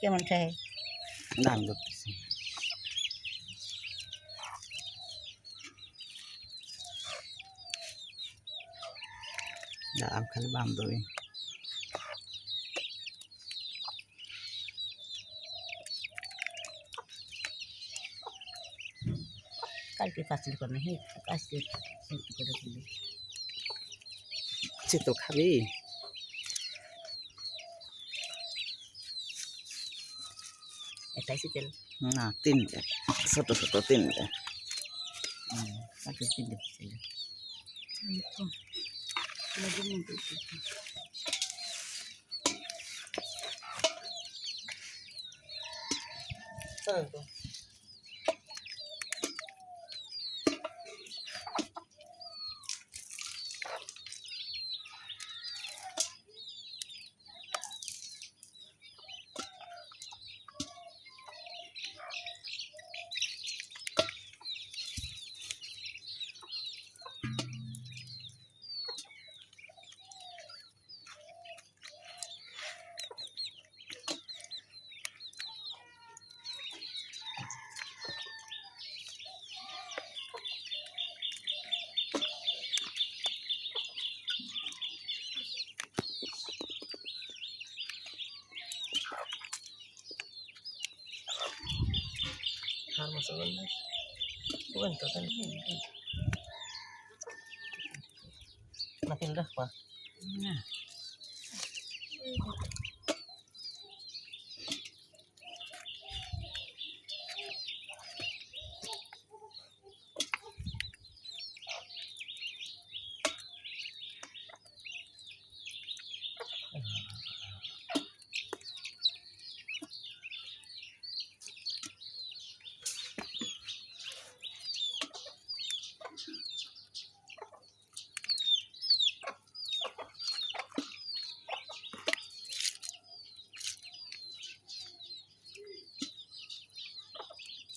কেমন খায়? দাম করতেছি দাম খালি বান্ধবী। কালকে পাঁচিল করে হে আজকে করে দিলি সে তো খাবি? শীতেল না তিনটে ছোট ছোট তিনটে তিনটে পাঁচিল আর মাছ বললে বলেন তো তাহলে না কিনে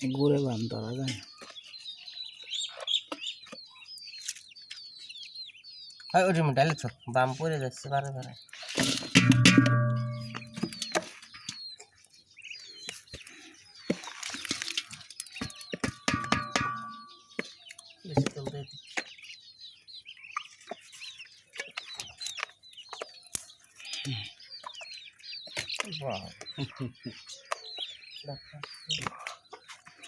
ঘুরে বান ধরা যায় হয় ওটি ডালে তো বাম পড়ে যাচ্ছে বারে বারে বেশি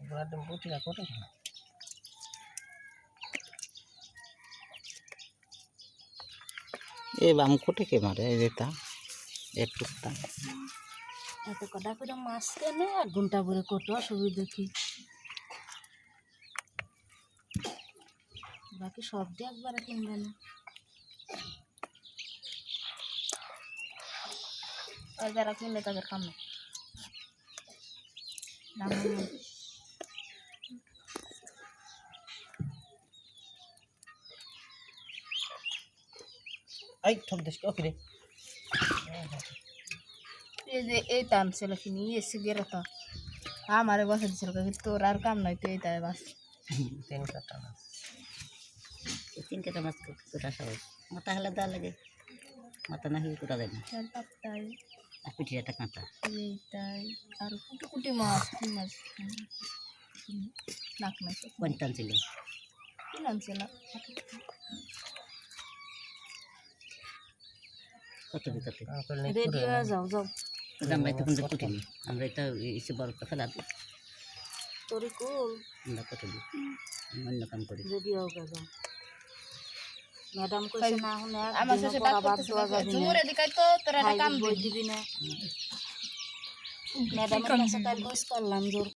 এবার একদম বুটিটা করে দিলাম। এই বাম কোটে কে মারে? এই যেটা একটু এত কটা করে মাছ কেন এক ঘণ্টা করে কত অসুবিধা কি? বাকি সব দিয়ে একবারে কিনবে না। আর যারা কিনলে তাদের নেই এই ঠক দিস ওকে রে এই যে এই টান ছিল কিনি এসে গেলে তো। আমারে বসে দিছিল কিন্তু তোর আর কাম নাই তো এই তাই বাস তিন কাটা মাছ তিন কেটে মাছ কোটা সহজ মাথা হলে দেওয়া লাগে। মাথা না হলে কোটা দেয় না। তাই আর পিঠির একটা কাঁটা এইটাই আর কুটি কুটি মাছ কি মাছ নাক নাই কোন টানছিল কি টানছিল কত বিকতে আঙ্কেল নেই রেডি হয়ে যাও যাও আমরা তখন তো কুটিনি আমরা এটা এসে বরফটা ফেলা দিই তোরি কুল আমরা কত দিই অন্য কাম করি রেডি হও গে যাও ম্যাডাম কইছে না হুনে আমার সাথে বাদ করতেছে যাবে ঝুমুর তো তোরা কাম দিবি। না। ম্যাডামের কাছে কাল বস করলাম জোর